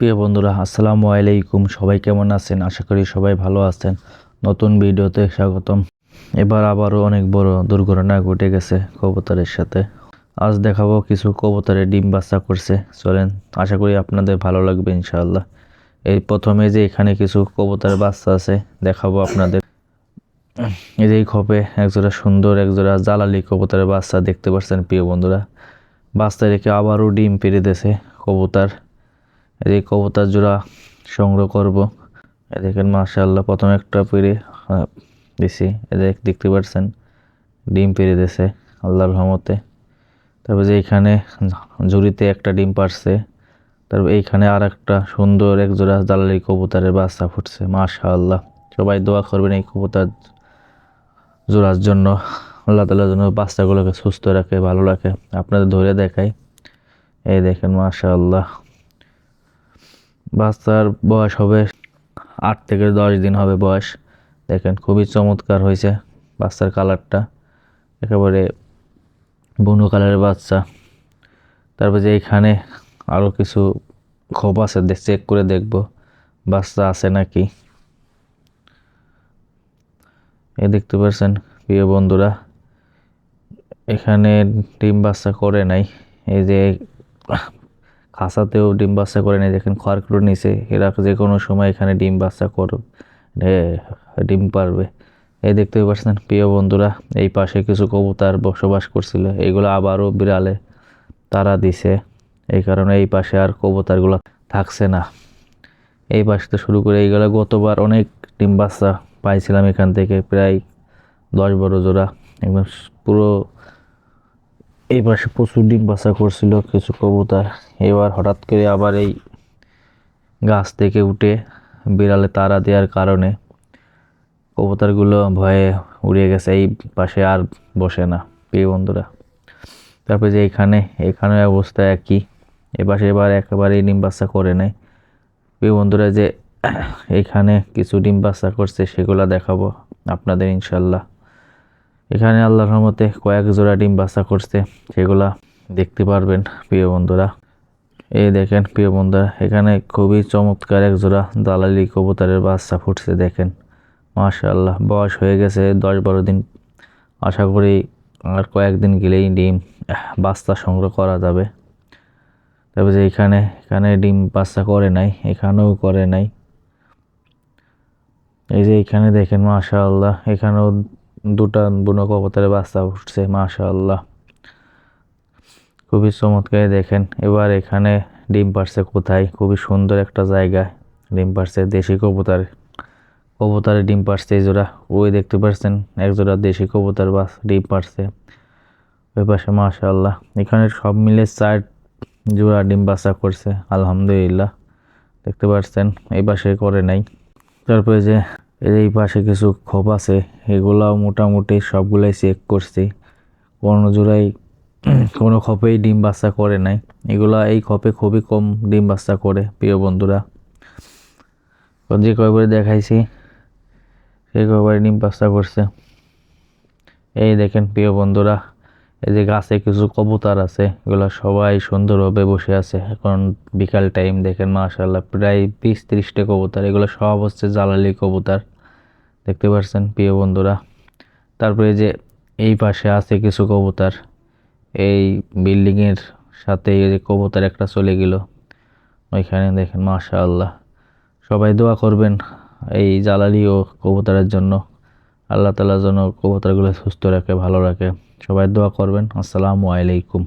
প্রিয় বন্ধুরা, আসসালামু আলাইকুম। সবাই কেমন আছেন? আশা করি সবাই ভালো আছেন। নতুন ভিডিওতে স্বাগতম। এবার আবারও অনেক বড় দুর্ঘটনা ঘটে গেছে কবুতরের সাথে। আজ দেখাবো কিছু কবুতরের ডিম বাচ্চা করছে। চলেন, আশা করি আপনাদের ভালো লাগবে ইনশাআল্লাহ। এই প্রথমে যে এখানে কিছু কবুতরের বাচ্চা আছে, দেখাবো আপনাদের। এই যে খোপে একজোড়া সুন্দর, একজোড়া জালালি কবুতরের বাচ্চা দেখতে পাচ্ছেন প্রিয় বন্ধুরা। বাচ্চা রেখে আবারও ডিম পেরে দিয়েছে কবুতর। এই কবুতর জোড়া সংগ্রহ করব। এই দেখেন, মাশাআল্লাহ, প্রথম একটা পেরে দিছি। যে দেখতে পাচ্ছেন ডিম পেরে দিয়েছে, আল্লাহর রহমতে। তারপর যে এইখানে ঝুড়িতে একটা ডিম পারছে তারপর এইখানে আর একটা সুন্দর এক জোড়া দালালি কবুতরের বাচ্চা ফুটছে, মাশাআল্লাহ। সবাই দোয়া করবেন এই কবুতর জোড়ার জন্য। আল্লাহ তালার জন্য বাচ্চাগুলোকে সুস্থ রাখে, ভালো রাখে। আপনাদের ধরে দেখাই। এই দেখেন, মাশাআল্লাহ। বাচ্চার বয়স হবে আট থেকে দশ দিন হবে বয়স। দেখেন খুবই চমৎকার হয়েছে বাচ্চার কালারটা। একেবারে বুনো কালারের বাচ্চা। তারপর যে এইখানে আরও কিছু খোপ আছে চেক করে দেখব। বাচ্চা আছে নাকি? এই দেখতে পাচ্ছেন প্রিয় বন্ধুরা। এখানে ডিম বাচ্চা করে নাই। এই যে খাঁচাতেও ডিম বাচ্চা করে নাই, দেখেন খড়কুটো নিচে এরা যে কোনো সময় এখানে ডিম বাচ্চা কর ডিম পারবে। এই দেখতে পাচ্ছেন, প্রিয় বন্ধুরা, এই পাশে কিছু কবুতর বসবাস করছিল। এইগুলো আবারও বিড়ালে তারা দিছে। এই কারণে এই পাশে আর কবুতরগুলো থাকছে না। এই পাশ থেকে শুরু করে এইগুলো গতবার অনেক ডিম বাচ্চা পাইছিলাম এখান থেকে, প্রায় দশ বারো জোড়া। একদম পুরো এই পাশে প্রচুর ডিম বাচ্চা করছিল, কিছু কবুতর। এবার হঠাৎ করে আবার এই গাছ থেকে উঠে বিড়ালে তারা দেওয়ার কারণে কবুতরগুলো ভয়ে উড়ে গেছে, এই পাশে আর বসে না, প্রিয় বন্ধুরা। তারপরে যে এখানে এখানে অবস্থা একই। এ পাশে এবার একেবারেই ডিম বাচ্চা করে নেয়। প্রিয় বন্ধুরা, যে এখানে কিছু ডিম বাচ্চা করছে, সেগুলো দেখাবো আপনাদের, ইনশাল্লাহ। এখানে আল্লাহর রহমতে কয়েক জোড়া ডিম বাচ্চা করছে, সেগুলা দেখতে পারবেন প্রিয় বন্ধুরা। এই দেখেন প্রিয় বন্ধুরা, এখানে খুবই চমৎকার এক জোড়া দালালি কবুতরের বাচ্চা ফুটছে দেখেন। মাশাআল্লাহ, বয়স হয়ে গেছে দশ বারো দিন। আশা করি আর কয়েকদিন গেলেই ডিম বাচ্চা সংগ্রহ করা যাবে। তবে যে এখানে এখানে ডিম বাচ্চা করে নাই, এখানেও করে নাই। এই যে এখানে দেখেন, মাশাআল্লাহ, এখানেও দুটা বুনো কবুতরের বাচ্চা উঠছে, মাশাআল্লাহ। খুবই চমৎকার দেখেন। এবার এখানে ডিম পারছে কোথায়? খুবই সুন্দর একটা জায়গায় ডিম পারছে দেশি কবুতর। কবুতরের ডিম পারছে এই জোড়া। ওই দেখতে পাচ্ছেন এক জোড়া দেশি কবুতর বাস ডিম পারছে ওই পাশে, মাশাআল্লাহ। এখানে সব মিলে চার জোড়া ডিম বাচ্চা করছে, আলহামদুলিল্লাহ। দেখতে পাচ্ছেন এই পাশে করে নাই। তারপরে যে যে এই পাশে কিছু খোপ আছে, এগুলাও মোটামুটি সবগুলাই চেক করছি। কোনো জোড়াই, কোনো খপেই ডিম বাচ্চা করে নাই। এগুলা এই খপে খুবই কম ডিম বাচ্চা করে, প্রিয় বন্ধুরা। যে কয়বারে দেখাইছি সেই কয়বারে ডিম বাচ্চা করছে। এই দেখেন, প্রিয় বন্ধুরা। এই যে গাছে কিছু কবুতর আছে, এগুলো সবাই সুন্দরভাবে বসে আছে। এখন বিকাল টাইম, দেখেন মাশাল্লাহ প্রায় বিশ ত্রিশটা কবুতর, এগুলো সব হচ্ছে জালালি কবুতর। দেখতে পাচ্ছেন, প্রিয় বন্ধুরা। তারপরে যে এই পাশে আছে কিছু কবুতর। এই বিল্ডিংয়ের সাথে এই যে কবুতর একটা চলে গেল। ওইখানে দেখেন, মাশাআল্লাহ। সবাই দোয়া করবেন এই জালালি ও কবুতরের জন্য। আল্লাহ তালা যেন কবুতরগুলো সুস্থ রাখে ভালো রাখে। সবাই দোয়া করবেন। আসসালামু আলাইকুম।